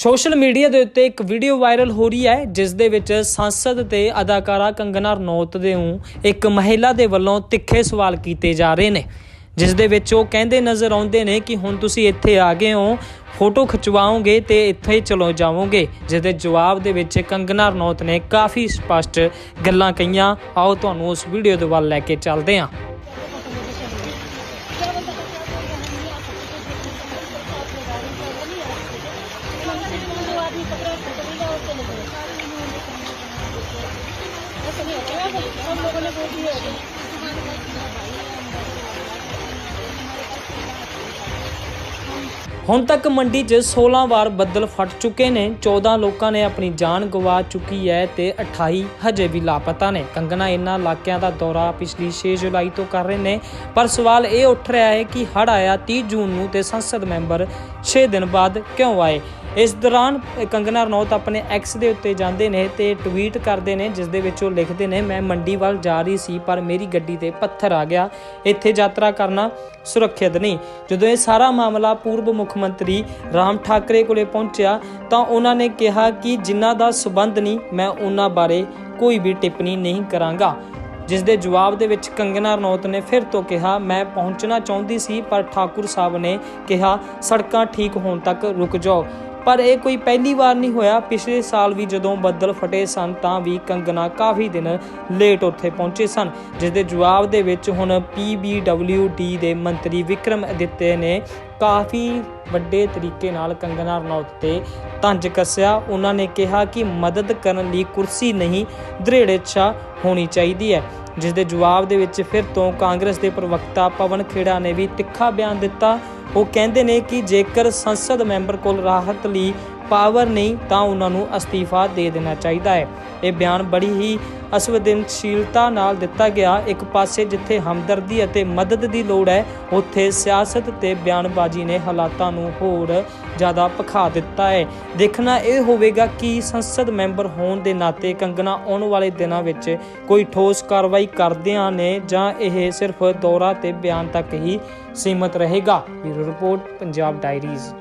Social media ਦੇ ਉੱਤੇ ਇੱਕ ਵੀਡੀਓ ਵਾਇਰਲ ਹੋ ਰਹੀ ਹੈ, ਜਿਸ ਦੇ ਵਿੱਚ ਸੰਸਦ ਤੇ ਅਦਾਕਾਰਾ ਕੰਗਨਾ ਰਣੌਤ ਦੇ ਨੂੰ ਇੱਕ ਮਹਿਲਾ ਦੇ ਵੱਲੋਂ ਤਿੱਖੇ ਸਵਾਲ ਕੀਤੇ ਜਾ ਰਹੇ ਨੇ, ਜਿਸ ਦੇ ਵਿੱਚ ਉਹ ਕਹਿੰਦੇ ਨਜ਼ਰ ਆਉਂਦੇ ਨੇ ਕਿ ਹੁਣ ਤੁਸੀਂ ਇੱਥੇ ਆ ਗਏ ਹੋ, ਫੋਟੋ ਖਿਚਵਾਓਗੇ ਤੇ ਇੱਥੇ ਹੀ ਚਲੋ ਜਾਵੋਗੇ, ਜਿਸ ਦੇ ਜਵਾਬ ਦੇ ਵਿੱਚ ਕੰਗਨਾ ਰਣੌਤ ਨੇ ਕਾਫੀ ਸਪਸ਼ਟ ਗੱਲਾਂ ਕਹੀਆਂ। ਆਓ ਤੁਹਾਨੂੰ ਉਸ ਵੀਡੀਓ ਦੇ ਵੱਲ ਲੈ ਕੇ ਚੱਲਦੇ ਹਾਂ। ਹੁਣ ਤੱਕ ਮੰਡੀ 'ਚ 16 ਵਾਰ ਬੱਦਲ ਫਟ ਚੁੱਕੇ ਨੇ। 14 ਲੋਕਾਂ ਨੇ ਆਪਣੀ ਜਾਨ ਗਵਾ ਚੁੱਕੀ ਹੈ ਤੇ 28 ਹਜੇ ਵੀ ਲਾਪਤਾ ਨੇ। ਕੰਗਣਾ ਇਹਨਾਂ ਇਲਾਕਿਆਂ ਦਾ ਦੌਰਾ ਪਿਛਲੀ 6 ਜੁਲਾਈ ਤੋਂ ਕਰ ਰਹੇ ਨੇ। ਪਰ ਸਵਾਲ ਇਹ ਉੱਠ ਰਿਹਾ ਹੈ ਕਿ ਹੜ ਆਇਆ 30 ਜੂਨ ਨੂੰ ਤੇ ਸੰਸਦ ਮੈਂਬਰ 6 ਦਿਨ ਬਾਅਦ ਕਿਉਂ ਆਏ? ਇਸ ਦੌਰਾਨ ਕੰਗਨਾ ਰਣੌਤ ਆਪਣੇ ਐਕਸ ਦੇ ਉੱਤੇ ਜਾਂਦੇ ਨੇ ਤੇ ਟਵੀਟ ਕਰਦੇ ਨੇ, ਜਿਸ ਦੇ ਵਿੱਚ ਉਹ ਲਿਖਦੇ ਨੇ, ਮੈਂ ਮੰਡੀ ਵੱਲ ਜਾ ਰਹੀ ਸੀ, ਪਰ ਮੇਰੀ ਗੱਡੀ ਤੇ ਪੱਥਰ ਆ ਗਿਆ। ਇੱਥੇ ਯਾਤਰਾ ਕਰਨਾ ਸੁਰੱਖਿਅਤ ਨਹੀਂ। ਜਦੋਂ ਇਹ ਸਾਰਾ ਮਾਮਲਾ ਪੂਰਬ ਮੁੱਖ ਮੰਤਰੀ ਰਾਮ ਠਾਕਰੇ ਕੋਲੇ ਪਹੁੰਚਿਆ, ਤਾਂ ਉਹਨਾਂ ਨੇ ਕਿਹਾ ਕਿ ਜਿਨ੍ਹਾਂ ਦਾ ਸਬੰਧ ਨਹੀਂ, ਮੈਂ ਉਹਨਾਂ ਬਾਰੇ ਕੋਈ ਵੀ ਟਿੱਪਣੀ ਨਹੀਂ ਕਰਾਂਗਾ। ਜਿਸ ਦੇ ਜਵਾਬ ਦੇ ਵਿੱਚ ਕੰਗਨਾ ਰਣੌਤ ਨੇ ਫਿਰ ਤੋਂ ਕਿਹਾ, ਮੈਂ ਪਹੁੰਚਣਾ ਚਾਹੁੰਦੀ ਸੀ, ਪਰ ਠਾਕੁਰ ਸਾਹਿਬ ਨੇ ਕਿਹਾ, ਸੜਕਾਂ ਠੀਕ ਹੋਣ ਤੱਕ ਰੁਕ ਜਾਓ। ਪਰ ਇਹ ਕੋਈ ਪਹਿਲੀ ਵਾਰ ਨਹੀਂ ਹੋਇਆ। ਪਿਛਲੇ ਸਾਲ ਵੀ ਜਦੋਂ ਬੱਦਲ ਫਟੇ ਸਨ, ਤਾਂ ਵੀ ਕੰਗਨਾ ਕਾਫੀ ਦਿਨ ਲੇਟ ਉੱਥੇ ਪਹੁੰਚੇ ਸਨ ਜਿਸ ਦੇ ਜਵਾਬ ਦੇ ਵਿੱਚ ਹੁਣ PBWD ਦੇ ਮੰਤਰੀ ਵਿਕਰਮ ਅਦਿੱਤੇ ਨੇ ਕਾਫੀ ਵੱਡੇ ਤਰੀਕੇ ਨਾਲ ਕੰਗਨਾ ਰਣੌਤ ਤੇ ਤੰਜ ਕੱਸਿਆ। ਉਹਨਾਂ ਨੇ ਕਿਹਾ ਕਿ ਮਦਦ ਕਰਨ ਲਈ ਕੁਰਸੀ ਨਹੀਂ, ਦ੍ਰਿੜ ਇੱਛਾ ਹੋਣੀ ਚਾਹੀਦੀ ਹੈ ਜਿਸ ਦੇ ਜਵਾਬ ਦੇ ਵਿੱਚ ਫਿਰ ਤੋਂ ਕਾਂਗਰਸ ਦੇ ਪ੍ਰਵਕਤਾ ਪਵਨ ਖੇੜਾ ਨੇ ਵੀ ਤਿੱਖਾ ਬਿਆਨ ਦਿੱਤਾ। ਉਹ ਕਹਿੰਦੇ ਨੇ ਕਿ ਜੇਕਰ ਸੰਸਦ ਮੈਂਬਰ ਕੋਲ ਰਾਹਤ ਲਈ ਪਾਵਰ ਨਹੀਂ, ਤਾਂ ਉਹਨਾਂ ਨੂੰ ਅਸਤੀਫਾ ਦੇ ਦੇਣਾ ਚਾਹੀਦਾ ਹੈ। ਇਹ ਬਿਆਨ ਬੜੀ ਹੀ ਅਸਵਦਨਸ਼ੀਲਤਾ ਨਾਲ ਦਿੱਤਾ ਗਿਆ ਇੱਕ ਪਾਸੇ ਜਿੱਥੇ ਹਮਦਰਦੀ ਅਤੇ ਮਦਦ ਦੀ ਲੋੜ ਹੈ, ਉੱਥੇ ਸਿਆਸਤ ਤੇ ਬਿਆਨਬਾਜ਼ੀ ਨੇ ਹਾਲਾਤਾਂ ਨੂੰ ਹੋਰ ਜ਼ਿਆਦਾ ਭਖਾ ਦਿੱਤਾ ਹੈ। ਦੇਖਣਾ ਇਹ ਹੋਵੇਗਾ ਕਿ ਸੰਸਦ ਮੈਂਬਰ ਹੋਣ ਦੇ ਨਾਤੇ ਕੰਗਣਾ ਆਉਣ ਵਾਲੇ ਦਿਨਾਂ ਵਿੱਚ ਕੋਈ ਠੋਸ ਕਾਰਵਾਈ ਕਰਦਿਆਂ ਨੇ ਜਾਂ ਇਹ ਸਿਰਫ ਦੌਰਾ ਤੇ ਬਿਆਨ ਤੱਕ ਹੀ ਸੀਮਤ ਰਹੇਗਾ। Bureau report, Punjab diaries.